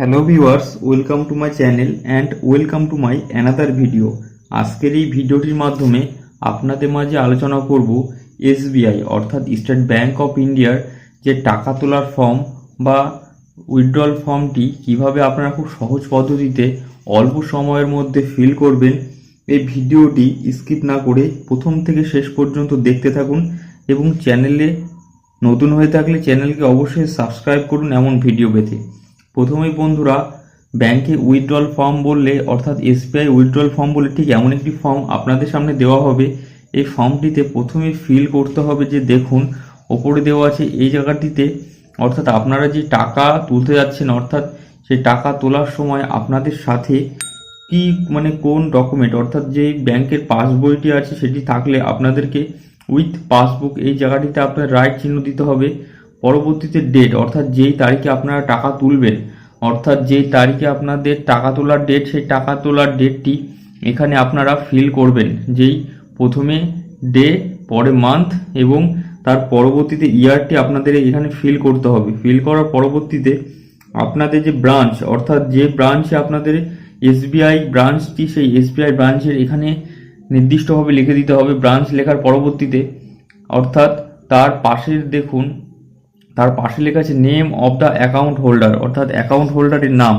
Hello viewers welcome to my channel and welcome to my another video আজকের এই ভিডিওটির মাধ্যমে আপনাদের মাঝে আলোচনা করব এসবিআই, অর্থাৎ স্টেট ব্যাঙ্ক অফ ইন্ডিয়ার যে টাকা তোলার ফর্ম বা উইথড্রল ফর্মটি কীভাবে আপনারা খুব সহজ পদ্ধতিতে অল্প সময়ের মধ্যে ফিল করবেন, এই ভিডিওটি স্কিপ না করে প্রথম থেকে শেষ পর্যন্ত দেখতে থাকুন এবং চ্যানেলে নতুন হয়ে থাকলে চ্যানেলকে অবশ্যই সাবস্ক্রাইব করুন এমন ভিডিও পেতে। প্রথমেই বন্ধুরা, ব্যাংকে উইথড্রল ফর্ম বললে, অর্থাৎ এসবিআই উইথড্রল ফর্ম বলে ঠিক এমন একটি ফর্ম আপনাদের সামনে দেওয়া হবে। এই ফর্মটিতে প্রথমে ফিল করতে হবে যে দেখুন, ওপরে দেওয়া আছে এই জায়গাটিতে, অর্থাৎ আপনারা যে টাকা তুলতে যাচ্ছেন, অর্থাৎ সেই টাকা তোলার সময় আপনাদের সাথে কি মানে কোন ডকুমেন্ট অর্থাৎ যে ব্যাংকের পাসবইটি আছে সেটি থাকলে আপনাদেরকে উইথ পাসবুক এই জায়গাটিতে আপনার রাইট চিহ্ন দিতে হবে। পরবর্তীতে ডেট অর্থাৎ যেই তারিখে আপনারা টাকা তুলবেন, অর্থাৎ যেই তারিখে আপনাদের টাকা তোলার ডেট সেই টাকা তোলার ডেটটি এখানে আপনারা ফিল করবেন। যেই প্রথমে ডে পরে মান্থ এবং তার পরবর্তীতে ইয়ারটি আপনাদের এখানে ফিল করতে হবে। ফিল করার পরবর্তীতে আপনাদের যে ব্রাঞ্চ অর্থাৎ যে ব্রাঞ্চে আপনাদের এসবিআই ব্রাঞ্চটি সেই এসবিআই ব্রাঞ্চের এখানে নির্দিষ্টভাবে লিখে দিতে হবে। ব্রাঞ্চ লেখার পরবর্তীতে, অর্থাৎ তার পাশের দেখুন তার পাশে লেখা আছে name of the account holder অর্থাৎ অ্যাকাউন্ট হোল্ডারের নাম।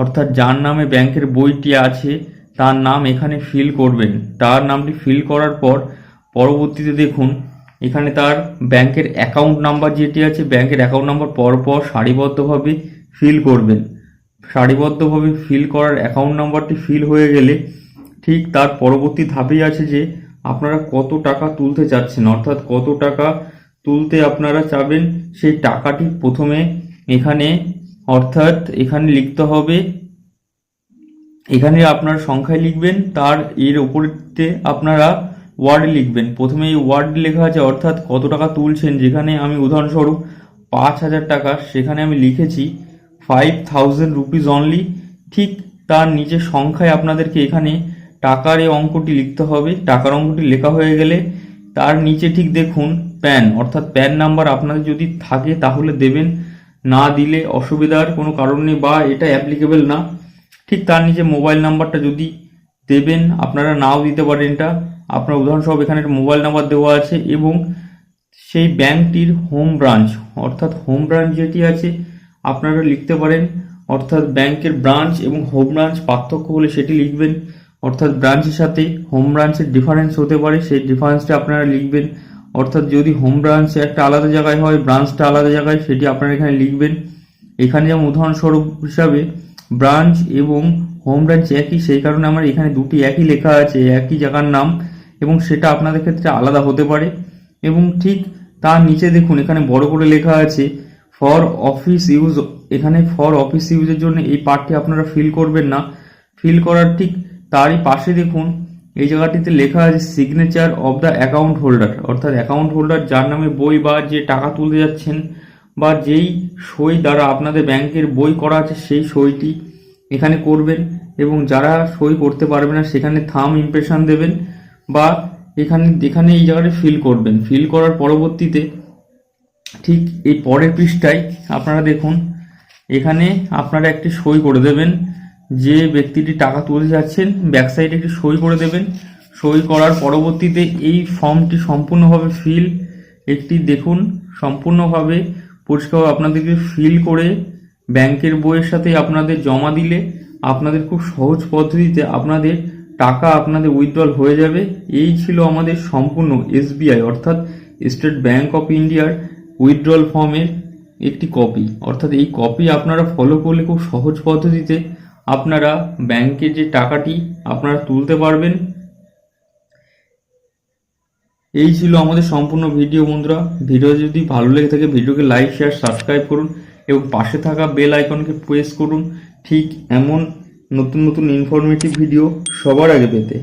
অর্থাৎ যার নামে ব্যাংকের বইটি আছে, তার নাম এখানে ফিল করবেন। তার নামটি ফিল করার পর পরবর্তীতে দেখুন, এখানে তার ব্যাংকের অ্যাকাউন্ট নাম্বার যেটি আছে, ব্যাংকের অ্যাকাউন্ট নাম্বার পরপর সারিবদ্ধভাবে ফিল করবেন। সারিবদ্ধভাবে ফিল করার অ্যাকাউন্ট নাম্বারটি ফিল হয়ে গেলে ঠিক তার পরবর্তী ধাপেই আছে যে আপনারা কত টাকা তুলতে চাচ্ছেন, অর্থাৎ কত টাকা তুলতে আপনারা চাবেন, সেই টাকাটি প্রথমে এখানে, অর্থাৎ এখানে লিখতে হবে। এখানে আপনার সংখ্যায় লিখবেন, তার এর উপরেতে আপনারা ওয়ার্ড লিখবেন। প্রথমে এই ওয়ার্ড লেখা আছে, অর্থাৎ কত টাকা তুলছেন, যেখানে আমি উদাহরণস্বরূপ পাঁচ হাজার টাকা, সেখানে আমি লিখেছি ফাইভ থাউজেন্ড রুপিজ অনলি ঠিক তার নিচে সংখ্যায় আপনাদেরকে এখানে টাকার এই অঙ্কটি লিখতে হবে। টাকার অঙ্কটি লেখা হয়ে গেলে, তার নিচে ঠিক দেখুন প্যান অর্থাৎ প্যান নাম্বার আপনাদের যদি থাকে তাহলে দেবেন। না দিলে অসুবিধার কোনো কারণ নেই বা এটা অ্যাপ্লিকেবল না। ঠিক তার নিচে মোবাইল নাম্বারটা যদি দেবেন, আপনারা নাও দিতে পারেন এটা। আপনার উদাহরণস্বরূপ এখানে একটা মোবাইল নাম্বার দেওয়া আছে এবং সেই ব্যাংকটির হোম ব্রাঞ্চ অর্থাৎ হোম ব্রাঞ্চ যেটি আছে, আপনারা লিখতে পারেন, অর্থাৎ ব্যাংকের ব্রাঞ্চ এবং হোম ব্রাঞ্চ পার্থক্য হলে সেটি লিখবেন। অর্থাৎ ব্রাঞ্চের সাথে হোম ব্রাঞ্চের ডিফারেন্স হতে পারে, সেই ডিফারেন্সটা আপনারা লিখবেন। অর্থাৎ যদি হোম ব্রাঞ্চ একটা আলাদা জায়গায় হয় ব্রাঞ্চটা আলাদা জায়গায়, সেটি আপনারা এখানে লিখবেন। এখানে যেমন উদাহরণস্বরূপ হিসাবে ব্রাঞ্চ এবং হোম ব্রাঞ্চ একই, সেই কারণে আমার এখানে দুটি একই লেখা আছে, একই জায়গার নাম, এবং সেটা আপনাদের ক্ষেত্রে আলাদা হতে পারে। এবং ঠিক তার নিচে দেখুন, এখানে বড় করে লেখা আছে ফর অফিস ইউজ এখানে ফর অফিস ইউজের জন্য এই পার্টটি আপনারা ফিল করবেন না। ফিল করার ঠিক তারই পাশে দেখুন এই জায়গাটিতে লেখা আছে signature of the account holder অর্থাৎ অ্যাকাউন্ট হোল্ডার যার নামে বই বা যে টাকা তুলতে যাচ্ছেন বা যেই সই দ্বারা আপনাদের ব্যাংকের বই করা আছে সেই সইটি এখানে করবেন এবং যারা সই করতে পারবে না সেখানে থাম ইমপ্রেশন দেবেন বা এখানে এখানে এই জায়গাটা ফিল করবেন। ফিল করার পরবর্তীতে ঠিক এই পরের পৃষ্ঠায় আপনারা দেখুন, এখানে আপনারা একটি সই করে দেবেন। যে ব্যক্তিটি টাকা তুলতে যাচ্ছেন ব্যাক সাইডে একটি সই করে দেবেন। সই করার পরবর্তীতে এই ফর্মটি সম্পূর্ণভাবে ফিল একটি দেখুন, সম্পূর্ণভাবে পরিষ্কার আপনাদেরকে ফিল করে ব্যাংকের বইয়ের সাথে আপনাদের জমা দিলে আপনাদের খুব সহজ পদ্ধতিতে আপনাদের টাকা আপনাদের উইথড্রল হয়ে যাবে। এই ছিল আমাদের সম্পূর্ণ এসবিআই অর্থাৎ স্টেট ব্যাংক অফ ইন্ডিয়ার উইথড্রল ফর্মের একটি কপি অর্থাৎ এই কপি আপনারা ফলো করলে খুব সহজ পদ্ধতিতে আপনারা ব্যাংকে যে টাকাটি আপনারা তুলতে পারবেন, এই ছিল আমাদের সম্পূর্ণ ভিডিও বন্ধুরা। ভিডিও যদি ভালো লেগে থাকে, ভিডিওকে লাইক, শেয়ার, সাবস্ক্রাইব করুন এবং পাশে থাকা বেল আইকনকে প্রেস করুন। ঠিক এমন নতুন নতুন ইনফরমেটিভ ভিডিও সবার আগে পেতে।